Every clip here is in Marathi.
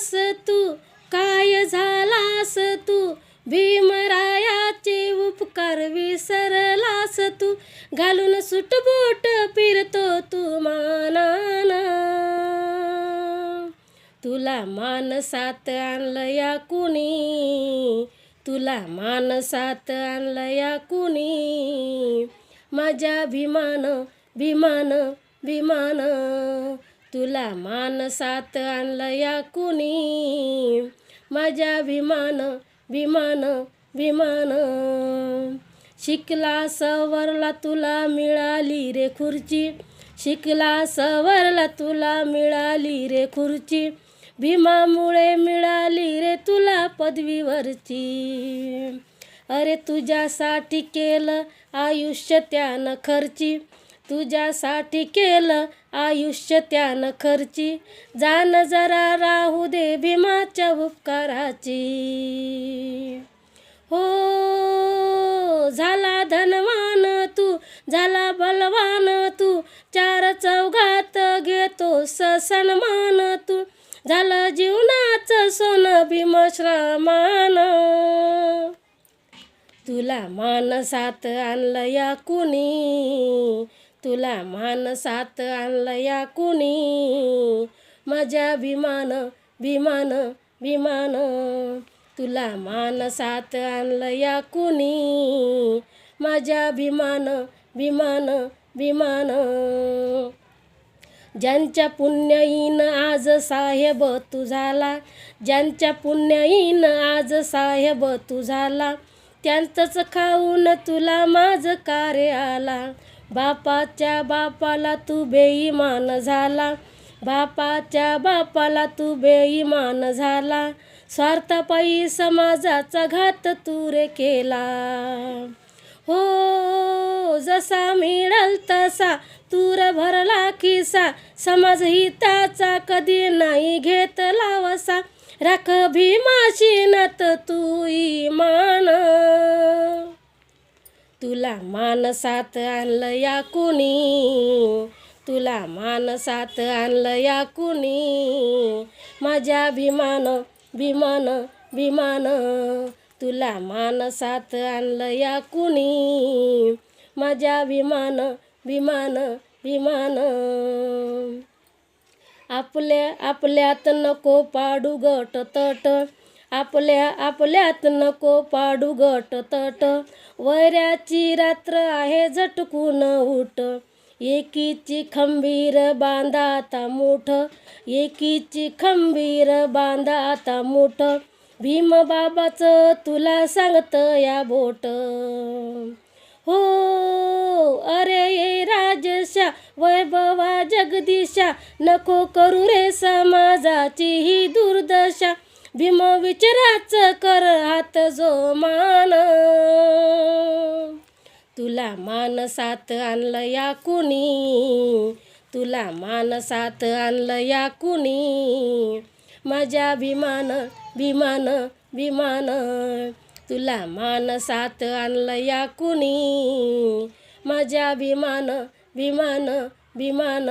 झालास तू काय झालास तू? भीमरायाचे उपकार विसरलास तू? घालून सुटबोट फिरतो तू मानाना. तुला मानसात आणलं या कुणी? तुला मानसात आणलं या कुणी? माझ्या भीमान भीमान भीमान तुला मानसात आणलं या कुणी? माझ्या भीमान भीमान भीमान शिकला सवरला तुला मिळाली रे खुर्ची. शिकला सवरला तुला मिळाली रे खुर्ची. भीमामुळे मिळाली रे तुला पदवीवरची. अरे तुझ्यासाठी केलं आयुष्य त्यानं खर्ची. तुझ्यासाठी केलं आयुष्य त्यानं खर्ची. जाण जरा राहू दे भीमाच्या उपकाराची. हो झाला धनवान तू झाला बलवान तू. चार चौघात घेतो सन्मान तू. झालं जीवनाचं सोनं भीमश्रमान तुला मानसात आणलं या कुणी? तुला मानसात आणलं या कुणी? माझ्या विमान विमान विमान तुला मानसात आणलं या कुणी? माझ्या विमान विमान विमान ज्यांच्या पुण्याईन आज साहेब तू झाला ज्यांच्या पुण्याईन आज साहेब तू झाला त्यांचंच खाऊन तुला माझं कार्य आला. बापाच्या बापाला तू बेईमान झाला. बापाच्या बापाला तू बेईमान झाला. स्वार्थपायी समाजाचा घात तू रे केला. हो जसा मिळाल तसा तूर भरला खिसा. समाज हिताचा कधी नाही घेतला वसा राख भीमाशी नत तू इमान. तुला मानसात आणलं या कुणी? तुला मानसात आणलं या कुणी? माझ्या भीमान भीमान भीमान तुला मानसात आणलं या कुणी? माझ्या विमान विमान विमान आपल्या आपल्यात नको पाडू गट तट. आपल्या आपल्यात नको पाडू गट तट. वैऱ्याची रात्र आहे झटकून उठ. एकीची खंबीर बांधा आता मोठ. एकीची खंबीर बांधा आता मोठ. भीमबाबाचं तुला सांगत या बोट. हो अरे ये राजशा वैभवा जगदीशा नको करू रे समाजाची ही दुर्दशा. भीम विचाराच कर हात जो मान. तुला मानसात आणलं या कुणी? तुला मानसात आणलं या कुणी? माझ्या विमान विमान विमान तुला मानसात आणलं या कुणी? माझ्या विमान विमान विमान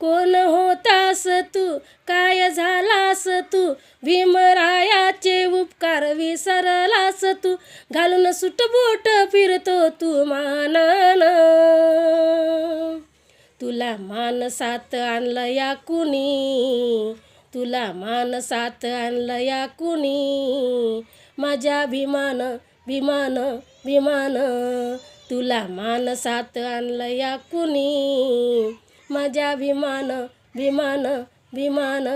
कोण होतास तू? काय झालास तू? भीमरायाचे उपकार विसरलास तू घालून सुटबूट फिरतो तू मानन. तुला मानसात आणलं या कुणी तुला मानसात आणलं या कुणी. माझ्या विमान विमान विमान तुला मानसात आणलं या कुणी. माझ्या विमान विमान विमान